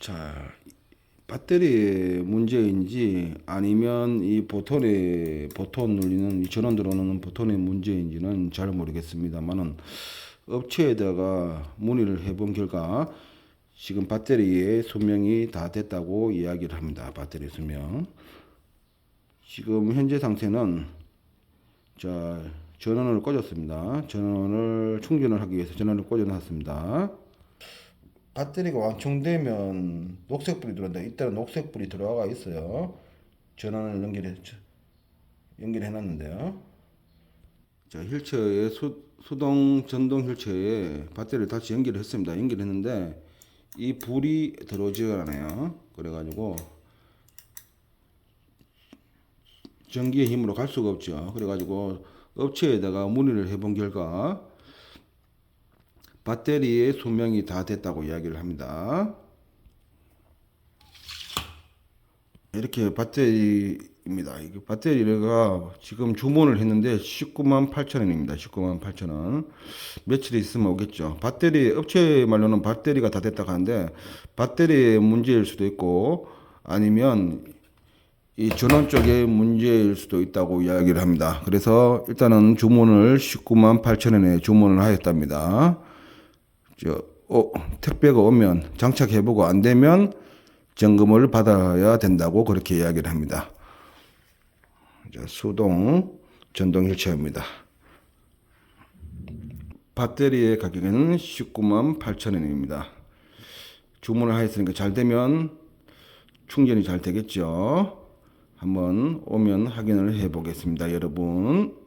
자, 배터리 문제인지 아니면 이 보톤의 보톤 눌리는 이 전원 들어오는 보톤의 문제인지는 잘 모르겠습니다만은 업체에다가 문의를 해본 결과 지금 배터리의 수명이 다 됐다고 이야기를 합니다. 배터리 수명. 지금 현재 상태는 자 전원을 꽂았습니다. 전원을 충전을 하기 위해서 전원을 꽂아놨습니다. 배터리가 완충되면 녹색불이 들어온다. 이때는 녹색불이 들어가 있어요. 전원을 연결해 연결해 놨는데요. 자 휠체어에 수, 수동 전동 휠체어에 배터리를 다시 연결했습니다. 연결했는데 이 불이 들어오지가 않아요. 그래가지고 전기의 힘으로 갈 수가 없죠. 그래가지고 업체에다가 문의를 해본 결과 배터리의 수명이 다 됐다고 이야기를 합니다. 이렇게 배터리입니다. 이게 배터리가 지금 주문을 했는데 19만 8천 원입니다. 19만 8천 원. 며칠 있으면 오겠죠. 배터리 업체 말로는 배터리가 다 됐다고 하는데 배터리의 문제일 수도 있고 아니면 이 전원 쪽에 문제일 수도 있다고 이야기를 합니다. 그래서 일단은 주문을 19만 8천 원에 주문을 하였답니다. 저, 어, 택배가 오면 장착해보고 안 되면 점검을 받아야 된다고 그렇게 이야기를 합니다. 자, 수동 전동 휠체어입니다. 배터리의 가격은 19만 8천 원입니다. 주문을 하였으니까 잘 되면 충전이 잘 되겠죠. 한번 오면 확인을 해 보겠습니다, 여러분.